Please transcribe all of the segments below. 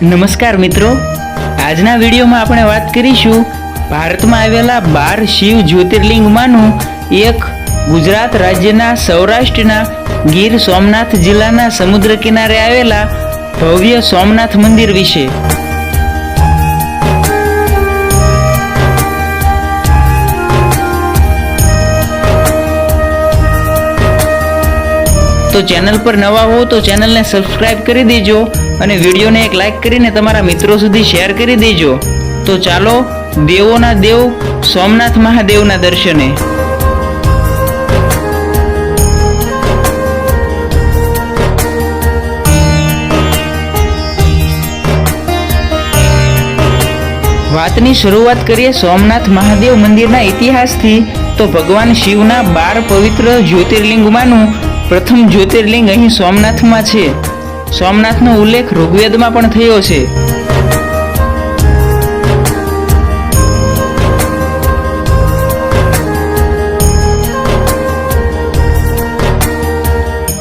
નમસ્કાર મિત્રો. આજના વિડીયોમાં આપણે વાત કરીશું ભારતમાં આવેલા બાર શિવ જ્યોતિર્લિંગમાંનું એક ગુજરાત રાજ્યના સૌરાષ્ટ્રના ગીર સોમનાથ જિલ્લાના સમુદ્ર કિનારે આવેલા ભવ્ય સોમનાથ મંદિર વિશે. તો ચેનલ પર નવા હો તો ચેનલને સબસ્ક્રાઇબ કરી દેજો. અને વિડીયોને એક લાઈક કરીને તમારા મિત્રો સુધી શેર કરી દેજો. તો ચાલો, દેવોના દેવ, સોમનાથ મહાદેવના દર્શને. વાતની શરૂઆત કરીએ સોમનાથ મહાદેવ મંદિરના ઇતિહાસથી. તો ભગવાન શિવના બાર પવિત્ર જ્યોતિર્લિંગમાંનું પ્રથમ જ્યોતિર્લિંગ અહીં સોમનાથમાં છે. સોમનાથનો ઉલ્લેખ ઋગ્વેદમાં પણ થયો છે.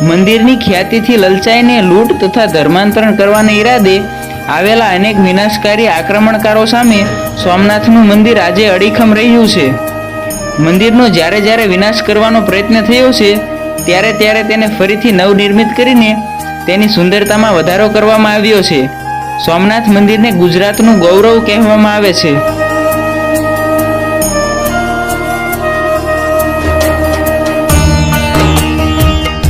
મંદિરની ખ્યાતિથી લલચાઈને લૂંટ તથા ધર્માંતરણ કરવાના ઈરાદે આવેલા અનેક વિનાશકારી આક્રમણકારો સામે સોમનાથનું મંદિર આજે અડીખમ રહ્યું છે. મંદિરનો જ્યારે જ્યારે વિનાશ કરવાનો પ્રયત્ન થયો છે, ત્યારે ત્યારે તેને ફરીથી નવનિર્મિત કરીને તેની સુંદરતામાં વધારો કરવામાં આવ્યો છે. સોમનાથ મંદિરને ગુજરાતનું ગૌરવ કહેવામાં આવે છે.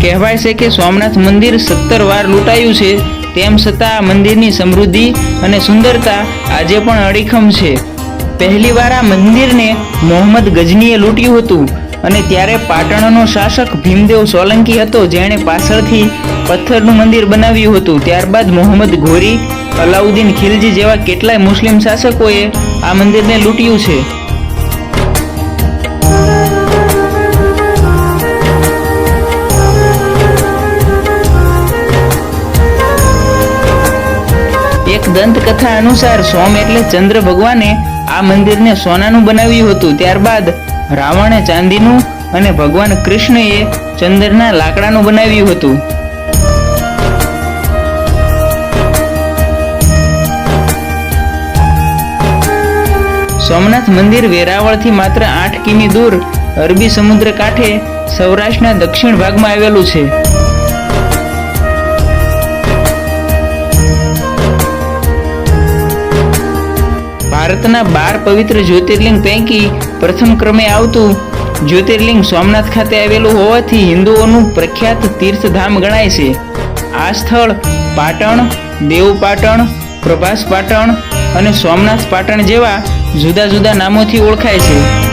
કહેવાય છે કે સોમનાથ મંદિર સત્તર વાર લૂંટાયું છે, તેમ છતાં આ મંદિરની સમૃદ્ધિ અને સુંદરતા આજે પણ અડીખમ છે. પહેલીવાર આ મંદિરને મોહમ્મદ ગજનીએ લૂંટ્યું હતું. અને ત્યારે પાટણનો શાસક ભીમદેવ સોલંકી હતો, જેણે પાછળથી પથ્થરનું મંદિર બનાવ્યું હતું. ત્યારબાદ મોહમ્મદ ઘોરી, અલાઉદ્દીન ખિલજી જેવા કેટલાય મુસ્લિમ શાસકોએ આ મંદિરને લૂંટ્યું છે. એક દંતકથા અનુસાર સોમ એટલે ચંદ્ર ભગવાને આ મંદિરને સોનાનું બનાવ્યું હતું. ત્યારબાદ રાવણે ચાંદીનું અને ભગવાન કૃષ્ણએ ચંદ્રના લાકડાનું બનાવ્યું હતું. સોમનાથ મંદિર વેરાવળથી માત્ર આઠ કિમી દૂર અરબી સમુદ્ર કાંઠે સૌરાષ્ટ્રના દક્ષિણ ભાગમાં આવેલું છે. ભારતના બાર પવિત્ર જ્યોતિર્લિંગ પૈકી પ્રથમ ક્રમે આવતું જ્યોતિર્લિંગ સોમનાથ ખાતે આવેલું હોવાથી હિન્દુઓનું પ્રખ્યાત તીર્થધામ ગણાય છે. આ સ્થળ પાટણ, દેવ પાટણ, પ્રભાસ પાટણ અને સોમનાથ પાટણ જેવા જુદા જુદા નામોથી ઓળખાય છે.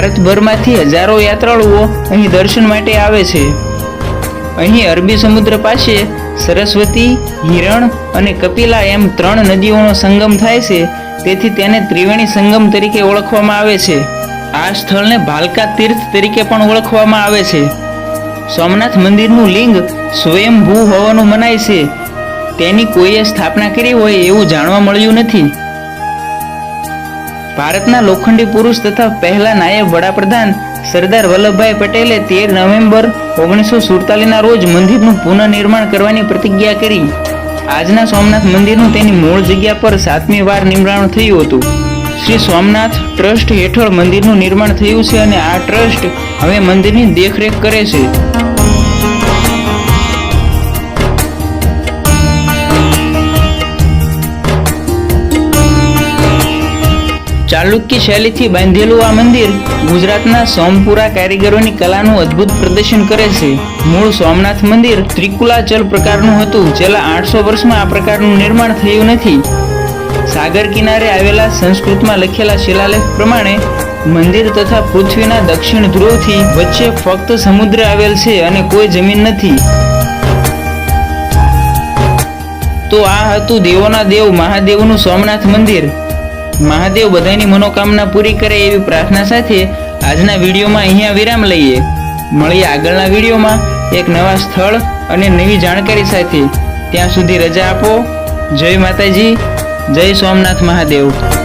ભારતભરમાંથી હજારો યાત્રાળુઓ અહીં દર્શન માટે આવે છે. અહીં અરબી સમુદ્ર પાસે સરસ્વતી, હિરણ અને કપિલા એમ ત્રણ નદીઓનો સંગમ થાય છે. તેથી તેને ત્રિવેણી સંગમ તરીકે ઓળખવામાં આવે છે. આ સ્થળને ભાલકા તીર્થ તરીકે પણ ઓળખવામાં આવે છે. સોમનાથ મંદિરનું લિંગ સ્વયંભૂ હોવાનું મનાય છે. તેની કોઈએ સ્થાપના કરી હોય એવું જાણવા મળ્યું નથી. ભારતના લોખંડી પુરુષ તથા પહેલા નાયબ વડાપ્રધાન સરદાર વલ્લભભાઈ પટેલે તેર નવેમ્બર ઓગણીસો સુડતાલીસના રોજ મંદિરનું પુનઃનિર્માણ કરવાની પ્રતિજ્ઞા કરી. આજના સોમનાથ મંદિરનું તેની મૂળ જગ્યા પર સાતમી વાર નિર્માણ થયું હતું. શ્રી સોમનાથ ટ્રસ્ટ હેઠળ મંદિરનું નિર્માણ થયું છે અને આ ટ્રસ્ટ હવે મંદિરની દેખરેખ કરે છે. ચાલુક્ય શૈલીથી બાંધેલું આ મંદિર ગુજરાતના સોમપુરા કારીગરોની કલાનું અદ્ભુત પ્રદર્શન કરે છે. મૂળ સોમનાથ મંદિર ત્રિકુલાચલ પ્રકારનું હતું. છેલ્લા આઠસો વર્ષમાં આ પ્રકારનું નિર્માણ થયું નથી. સાગર કિનારે આવેલા સંસ્કૃતમાં લખેલા શિલાલેખ પ્રમાણે મંદિર તથા પૃથ્વીના દક્ષિણ ધ્રુવથી વચ્ચે ફક્ત સમુદ્ર આવેલ છે અને કોઈ જમીન નથી. તો આ હતું દેવોના દેવ મહાદેવનું સોમનાથ મંદિર. મહાદેવ બધાની મનોકામના પૂરી કરે એવી પ્રાર્થના સાથે આજના વિડીયોમાં અહીંયા વિરામ લઈએ. મળીએ આગળના વિડીયોમાં એક નવા સ્થળ અને નવી જાણકારી સાથે. ત્યાં સુધી રજા આપો. જય માતાજી. જય સોમનાથ મહાદેવ.